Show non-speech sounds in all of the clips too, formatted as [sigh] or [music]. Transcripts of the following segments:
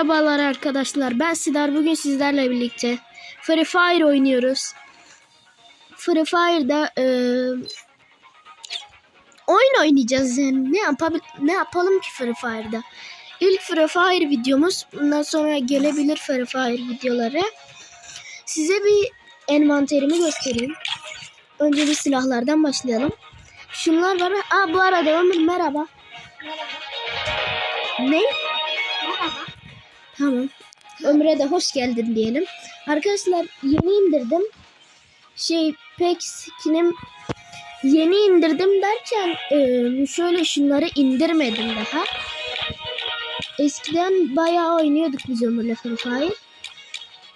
Merhabalar arkadaşlar. Ben Sidar. Bugün sizlerle birlikte Free Fire oynuyoruz. Free Fire'da e, oyun oynayacağız yani. Ne yapabil ne yapalım ki Free Fire'da? İlk Free Fire videomuz. Bundan sonra gelebilir Free Fire videoları. Size bir envanterimi göstereyim. Önce bir silahlardan başlayalım. Şunlar var. Aa bu arada Ömür merhaba. Ne? Tamam. Ömre de hoş geldin diyelim. Arkadaşlar yeni indirdim. Şey pek skinim yeni indirdim derken e, şöyle şunları indirmedim daha. Eskiden bayağı oynuyorduk biz Ömür'le Free Fire.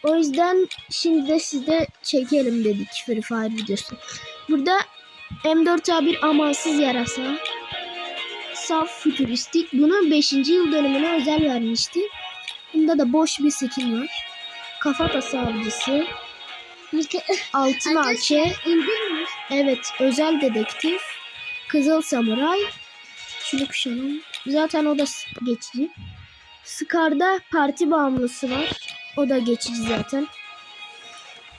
O yüzden şimdi de sizde çekelim dedik Free Fire videosu. Burada M4A1 amansız yarasa. Saf fütüristik. Bunu 5. yıl dönümüne özel vermişti. Bunda da boş bir skin var. Kafatası avcısı. Altın alçe. Evet özel dedektif. Kızıl samuray. Şunu kuşanalım. Zaten o da geçici. Scar'da parti bağımlısı var. O da geçici zaten.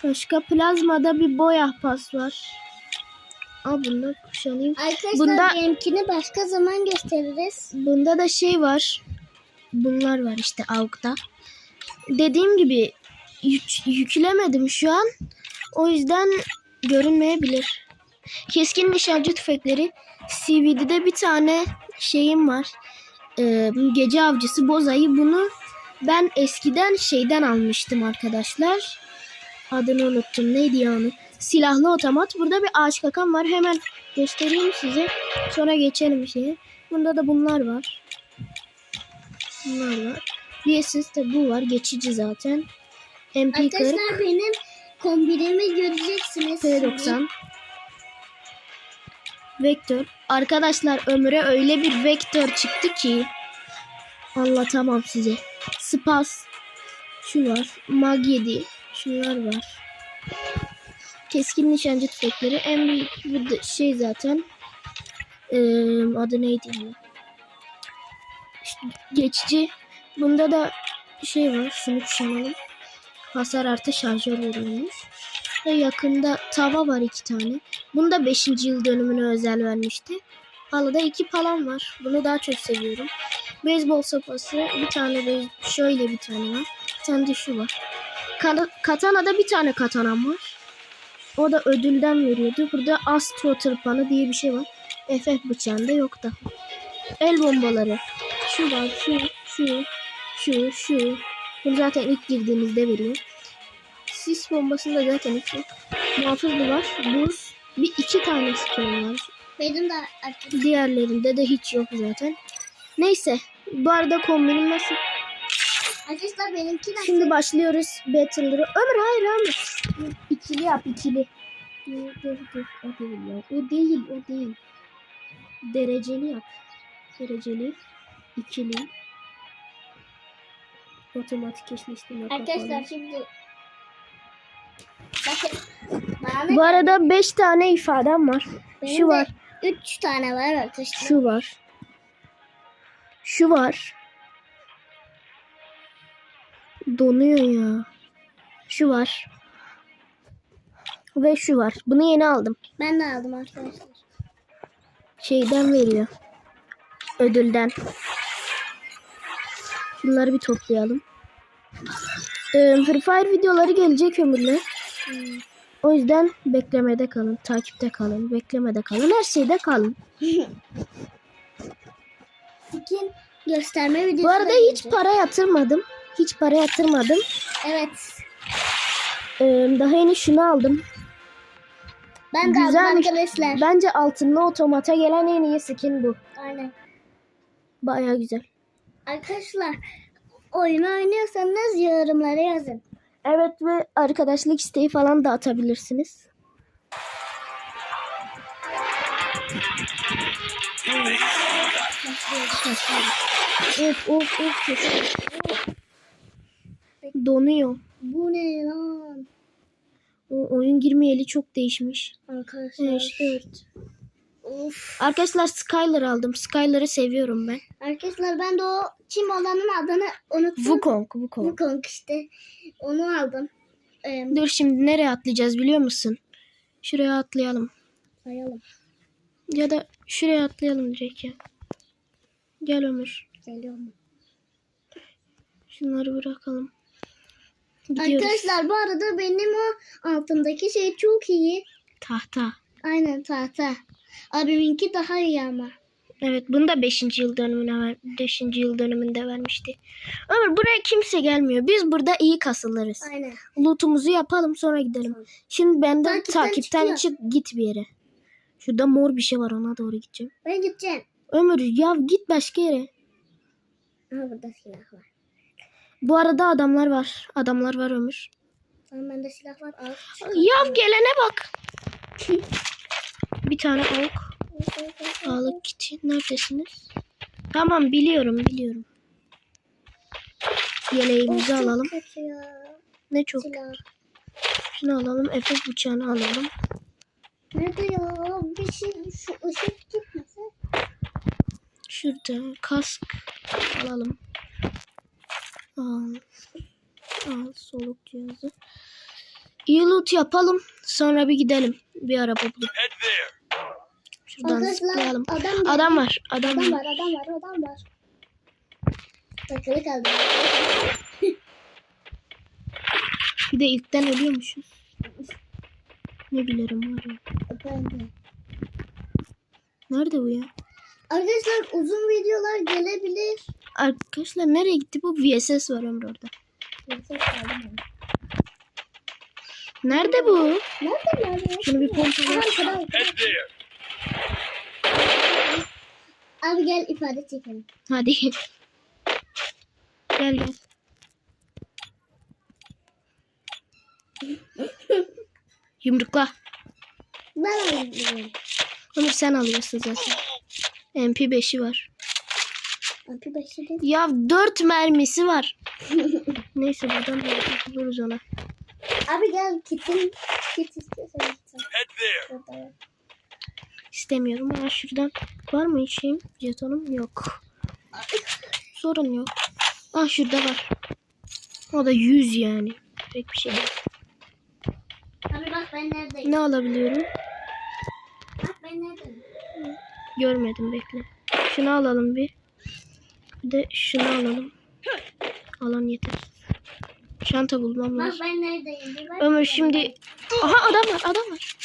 Başka plazmada bir boya pas var. Al bunu da kuşanayım. Arkadaşlar Bunda- benimkini başka zaman gösteririz. Bunda da şey var. Bunlar var işte AUG'da. Dediğim gibi yük- yüklemedim şu an. O yüzden görünmeyebilir. Keskin nişancı tüfekleri. CV'de bir tane şeyim var. Ee, gece avcısı bozayı. Bunu ben eskiden şeyden almıştım arkadaşlar. Adını unuttum. Neydi yani? Silahlı otomat. Burada bir ağaç kakan var. Hemen göstereyim size. Sonra geçelim şeye. Bunda da bunlar var. Bunlar var. DSS de bu var. Geçici zaten. MP40, Arkadaşlar benim kombinimi göreceksiniz. P90. Vektör. Arkadaşlar Ömür'e öyle bir vektör çıktı ki anlatamam size. Spas. Şu var. Mag 7. Şunlar var. Keskin nişancı tüfekleri. En büyük şey zaten. Ee, adı neydi? Geçici. Bunda da şey var. Şunu kuşanalım. Hasar artı şarjör veriyormuş. Ve yakında tava var iki tane. Bunu da 5. yıl dönümüne özel vermişti. Halada iki palan var. Bunu daha çok seviyorum. Beyzbol sopası. Bir tane beyz şöyle bir tane var. Bir tane de şu var. Kana- Katana'da bir tane katanam var. O da ödülden veriyordu. Burada Astro tırpanı diye bir şey var. FF bıçağında yok da. El bombaları. Şu var, şu, şu, şu, şu. Bunu zaten ilk girdiğinizde veriyor. Sis bombasında zaten hiç yok. Muhafızlı var. Buz. Bir iki tane skin var. Benim de arkadaşlar. Diğerlerinde de hiç yok zaten. Neyse. Bu arada kombinim nasıl? Arkadaşlar benimki de Şimdi başlıyoruz Battle'ları. Ömür hayır Ömür. İkili yap ikili. Dur dur dur. O değil ya. O değil o değil. Dereceli yap. Dereceli. İkili. Otomatik eşleştirme. Arkadaşlar kapalı. şimdi Bakın? Bu arada 5 tane ifadem var. Benim Şu de var. Üç tane var arkadaşlar. Şu var. Şu var. Donuyor ya. Şu var. Ve şu var. Bunu yeni aldım. Ben de aldım arkadaşlar. Şeyden veriyor. Ödülden. Şunları bir toplayalım. Ee, Free Fire videoları gelecek ömürle. O yüzden beklemede kalın, takipte kalın, beklemede kalın, her şeyde kalın. Skin gösterme videosu Bu arada da hiç para yatırmadım. Hiç para yatırmadım. Evet. Ee, daha yeni şunu aldım. Ben de aldım Güzelmiş. arkadaşlar. Bence altınlı otomata gelen en iyi skin bu. Aynen. Baya güzel. Arkadaşlar oyunu oynuyorsanız yorumlara yazın. Evet ve arkadaşlık isteği falan da atabilirsiniz. Of of of. Donuyor. Bu ne lan? O oyun girmeyeli çok değişmiş. Arkadaşlar. Evet, evet. Of. Arkadaşlar Skyler aldım. Skyler'ı seviyorum ben. Arkadaşlar ben de o çim olanın adını unuttum. Wukong. Wukong. Wukong işte. Onu aldım. Ee, Dur şimdi nereye atlayacağız biliyor musun? Şuraya atlayalım. sayalım. Ya da şuraya atlayalım direkt ya. Gel Ömür. Geliyor mu? Şunları bırakalım. Gidiyoruz. Arkadaşlar bu arada benim o altımdaki şey çok iyi. Tahta. Aynen tahta. Abiminki daha iyi ama. Evet bunu da 5. yıl dönümüne ver 5. yıl dönümünde vermişti. Ömür buraya kimse gelmiyor. Biz burada iyi kasılırız. Aynen. Lootumuzu yapalım sonra gidelim. Şimdi benden Takipten takipten, çık git bir yere. Şurada mor bir şey var ona doğru gideceğim. Ben gideceğim. Ömür ya git başka yere. Aha burada silah var. Bu arada adamlar var. Adamlar var Ömür. Tamam bende silah var. Al. Ya gelene bak. [laughs] bir tane ok. Sağlık kiti. Neredesiniz? Tamam biliyorum biliyorum. Yeleğimizi Of, çok alalım. Ne çok. Silah. Şunu alalım. Efe bıçağını alalım. Nerede ya? Bir şey şu ışık gitmese. Şurada kask alalım. Al. Al soluk cihazı. İyi loot yapalım. Sonra bir gidelim. Bir araba bulup. Şuradan Arkadaşlar zıplayalım. adam, Adam var. Adam, Adam var. var, adam var, adam var. Takılı kaldı. [laughs] Bir de ilkten ölüyormuşuz. Ne bilirim var ya. Ben de. Nerede bu ya? Arkadaşlar uzun videolar gelebilir. Arkadaşlar nereye gitti bu? VSS var Ömür orada. Kaldım ben. Nerede bu? Nerede yani? Şunu bir pompalayalım. Abi gel ifade çekelim. Hadi. Gel gel. Yumrukla. Ben alayım. Ömür sen alıyorsun zaten. MP5'i var. Abi başladı. Ya 4 mermisi var. Neyse buradan da buluruz ona. Abi gel kitin. Kit istiyorsan. Head there. Burada. İstemiyorum ama şuradan var mı hiç şeyim? Jetonum yok. Sorun yok. Ah şurada var. O da 100 yani. Pek bir şey değil. Abi bak ben neredeyim. Ne alabiliyorum? Bak ben neredeyim. Görmedim bekle. Şunu alalım bir. Bir de şunu alalım. Alan yeter. Çanta bulmam Bak lazım. ben neredeyim. Bak. Ömür şimdi... Aha adam var adam var.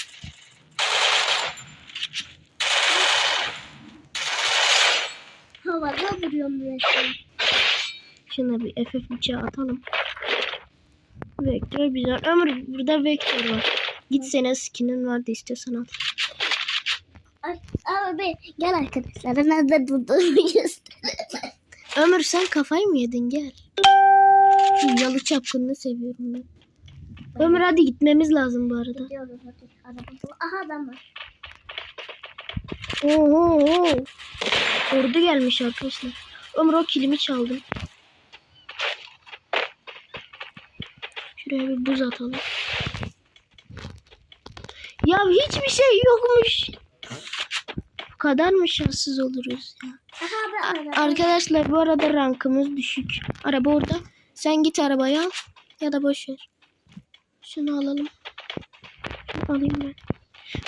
Şuna bir FF bıçağı atalım. Vektör güzel. Ömür burada vektör var. Git senin skinin vardı istiyorsan al. Abi gel arkadaşlar. Nerede durduğumu [laughs] göster. Ömür sen kafayı mı yedin gel. Şu yalı çapkınını seviyorum ben. Ömür hadi gitmemiz lazım bu arada. Gidiyoruz hadi. Aha adam var. Oo, oo. Ordu gelmiş arkadaşlar. Ömür o kilimi çaldım. Şuraya bir buz atalım. Ya hiçbir şey yokmuş. Bu kadar mı şanssız oluruz ya? Arkadaşlar bu arada rankımız düşük. Araba orada. Sen git arabayı al. Ya da boş ver. Şunu alalım. Alayım ben.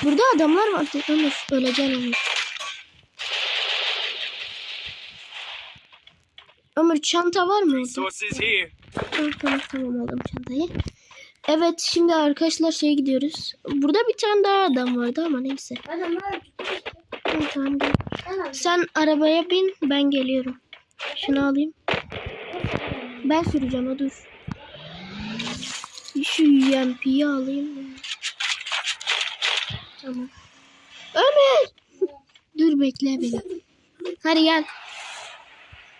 Burada adamlar var. Ömür. Öleceksin Ömür. Ömür çanta var mı. Tamam tamam tamam aldım çantayı. Evet şimdi arkadaşlar şeye gidiyoruz. Burada bir tane daha adam vardı ama neyse. Tamam, tamam gel. Sen arabaya bin ben geliyorum. Şunu alayım. Ben süreceğim o dur. Şu UMP'yi alayım. Tamam. Ömer! dur bekle beni. Hadi gel.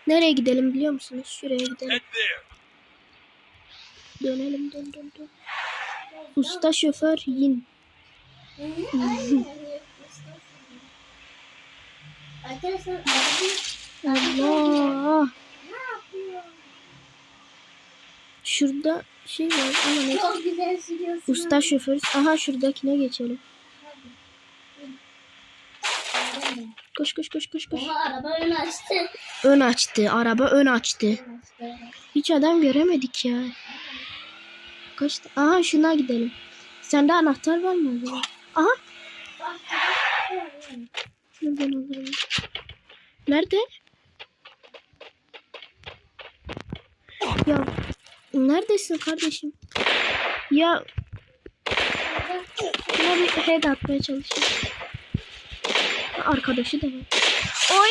Nereye gidelim biliyor musunuz? Şuraya gidelim. Dönelim dön dön dön. Usta şoför yin. Arkadaşlar abi Allah. ne yapıyor? Şurada şey var ama sürüyorsun. Usta şoför. Aha şuradakine geçelim. Koş koş koş koş koş. Oha araba ön açtı. Ön açtı. Araba ön açtı. Hiç adam göremedik ya. Kaçtı? Aha şuna gidelim. Sende anahtar var mı? Aha. Ben alırım. Nerede? Ya neredesin kardeşim? Ya şuna bir head atmaya çalışıyorum. Arkadaşı da var. Oy!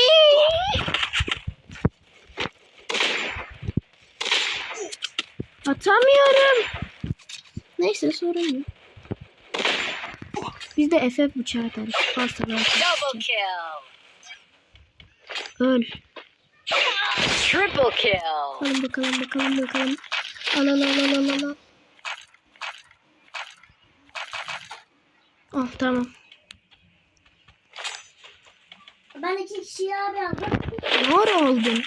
Atamıyorum. Neyse sorun yok. Biz de FF bıçağı atarız. Kill. Öl. Triple kill. Bakalım bakalım bakalım bakalım. Al al al al al al. Ah tamam. Ben iki kişiyi abi aldım. Mor oldun.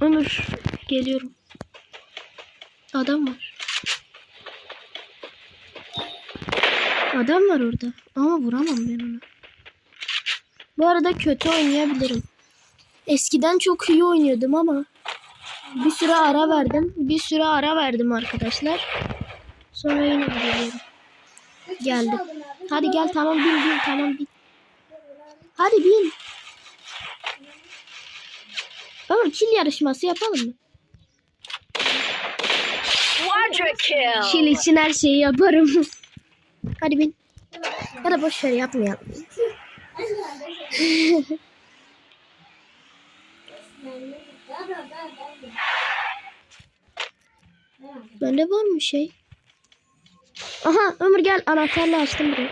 Ömür geliyorum. Adam var. Adam var orada. Ama vuramam ben onu. Bu arada kötü oynayabilirim. Eskiden çok iyi oynuyordum ama bir süre ara verdim. Bir süre ara verdim arkadaşlar. Sonra yine geliyorum. Üç Geldi. Hadi gel tamam bin bin tamam bin. Hadi bin. Oğlum kill yarışması yapalım mı? Kill için her şeyi yaparım. [laughs] Hadi bin. Ya da boş ver yapmayalım. [laughs] Bende var mı şey? Aha Ömür gel anahtarla açtım burayı.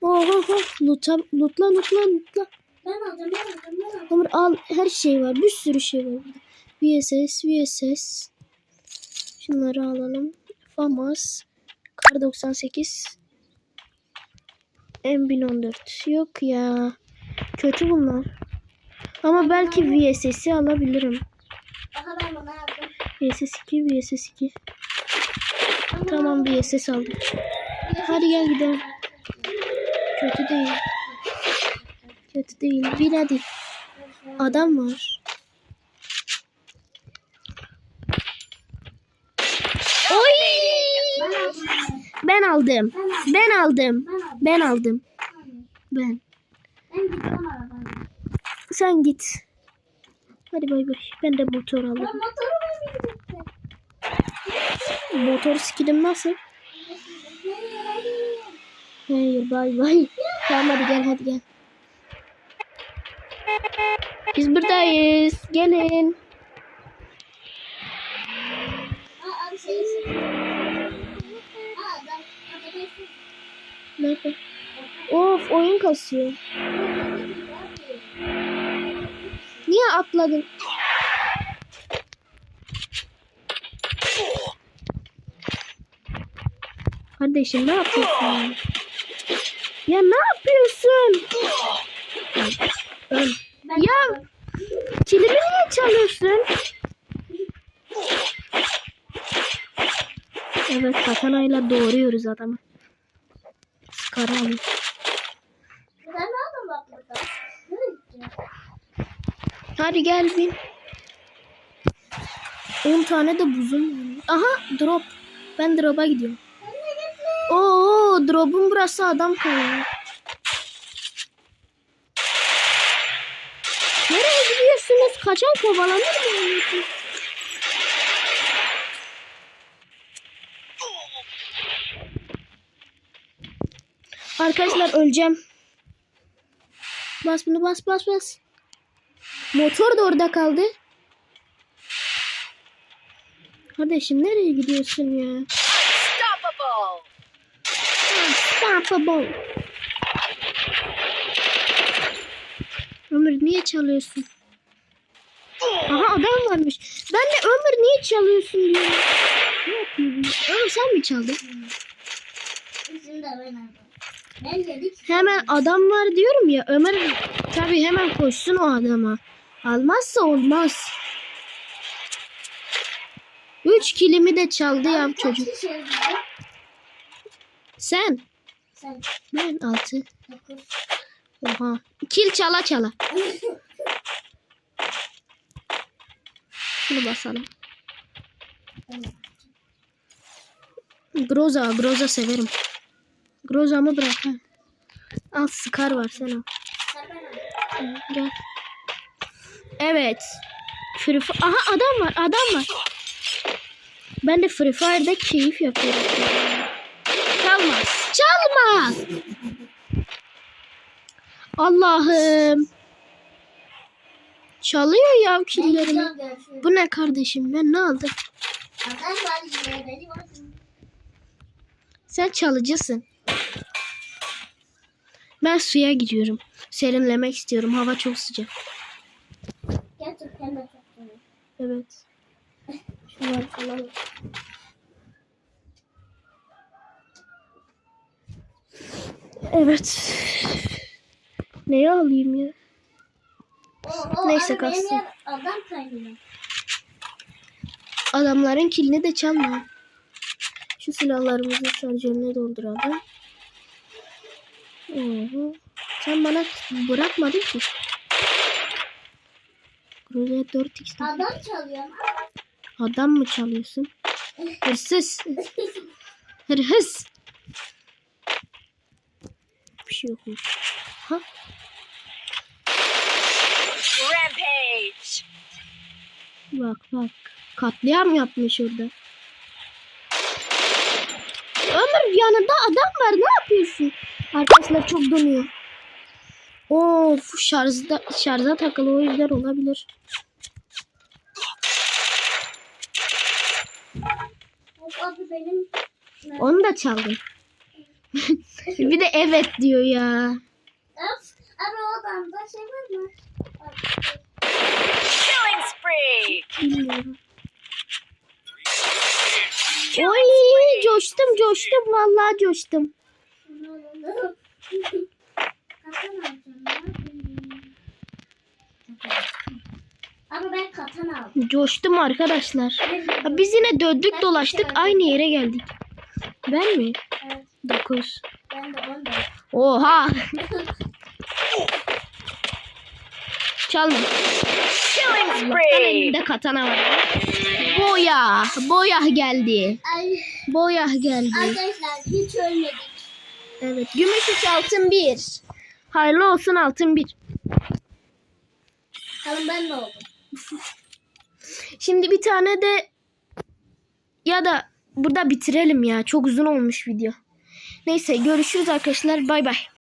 Oho ho lootla lootla lootla lootla. Ben alacağım ben alacağım ben alacağım. Ömür al her şey var bir sürü şey var burada. VSS VSS. Şunları alalım. FAMAS. Kar 98. M1014. Yok ya. Kötü bunlar. Ama belki VSS'i alabilirim. Aha ben bunu aldım. VSS 2 VSS 2. Tamam VSS aldım. Hadi gel gidelim. Kötü değil. Kötü değil. Bin hadi. Adam var. Oy! Ben aldım. Ben aldım. Ben aldım. Ben aldım. Sen git. Hadi bay bay. Ben de motor Ben alırım. motoru ben bindim. Motor skillim nasıl? Hayır bay bay. Tamam hadi gel hadi gel. Biz buradayız. Gelin. Nerede? Of oyun kasıyor. Niye atladın? Kardeşim ne yapıyorsun? Ya, ne yapıyorsun? Ya kilimi niye çalıyorsun? Evet katanayla doğruyoruz adamı. Gideceğim? Hadi gel bin. 10 tane de buzum. Aha drop. Ben drop'a gidiyorum. Drop'un burası adam koyuyor. Nereye gidiyorsunuz? Kaçan kovalanır mı? Arkadaşlar öleceğim. Bas bunu bas bas bas. Motor da orada kaldı. Kardeşim nereye gidiyorsun ya? Unstoppable. Unstoppable. Ömür niye çalıyorsun? Aha adam varmış. Ben de Ömür niye çalıyorsun diyorum. Ne yapıyorsun? Ömür sen mi çaldın? Bizim de ben aldım. Ben yedik. Hemen adam var diyorum ya. Ömer tabii hemen koşsun o adama. Almazsa olmaz. Üç kilimi de çaldı ya çocuk. Sen. Ben altı. dokuz. Oha. Kil çala çala. Şunu basalım. Groza, Groza severim. Groza'mı bırak ha. Al Scar var sen al. Gel. Evet. Free Aha adam var, adam var. Ben de Free Fire'da keyif yapıyorum. Çalmaz. Çalmaz. Allah'ım. Çalıyor ya killerimi. Bu ne kardeşim? Ben ne aldım? Sen çalıcısın. Ben suya gidiyorum. Serinlemek istiyorum. Hava çok sıcak. Gerçekten de çok. Evet. [laughs] Şunları falan. Evet. Neyi alayım ya? O, o Neyse, kalsın. Adam kaynıyor. Adamların kilini de çalmıyor. Şu silahlarımızın şarjörüne dolduralım. Oho. Sen bana bırakmadın ki. Buraya 4x tak- Adam çalıyor ama. Adam mı çalıyorsun? [laughs] Hırsız. Hırsız. Bir şey yokmuş. Ha? Rampage. Bak bak. Katliam yapmış orada. Ömür yanında adam var. Ne yapıyorsun? Arkadaşlar çok donuyor. Of şarjda, şarja takılı o yüzden olabilir. Abi benim. Onu da çaldım. [laughs] bir de evet diyor ya. Of, abi o adamda şey var mı? Killing spree. Bilmiyorum. Oy coştum coştum vallahi coştum. Ama ben katan aldım. Coştum arkadaşlar. Biz yine döndük dolaştık aynı yere geldik. Ben mi? Evet, 9. ben de. Oha. Çalma. Killing spree. katana var. Boya. Boya geldi. Ay, Boya geldi. arkadaşlar hiç ölmedik. Evet. Gümüş 3 altın 1. Hayırlı olsun altın 1. Tamam ben de oldum. Şimdi bir tane de ya da burada bitirelim ya. Çok uzun olmuş video. Neyse görüşürüz arkadaşlar. Bay bay.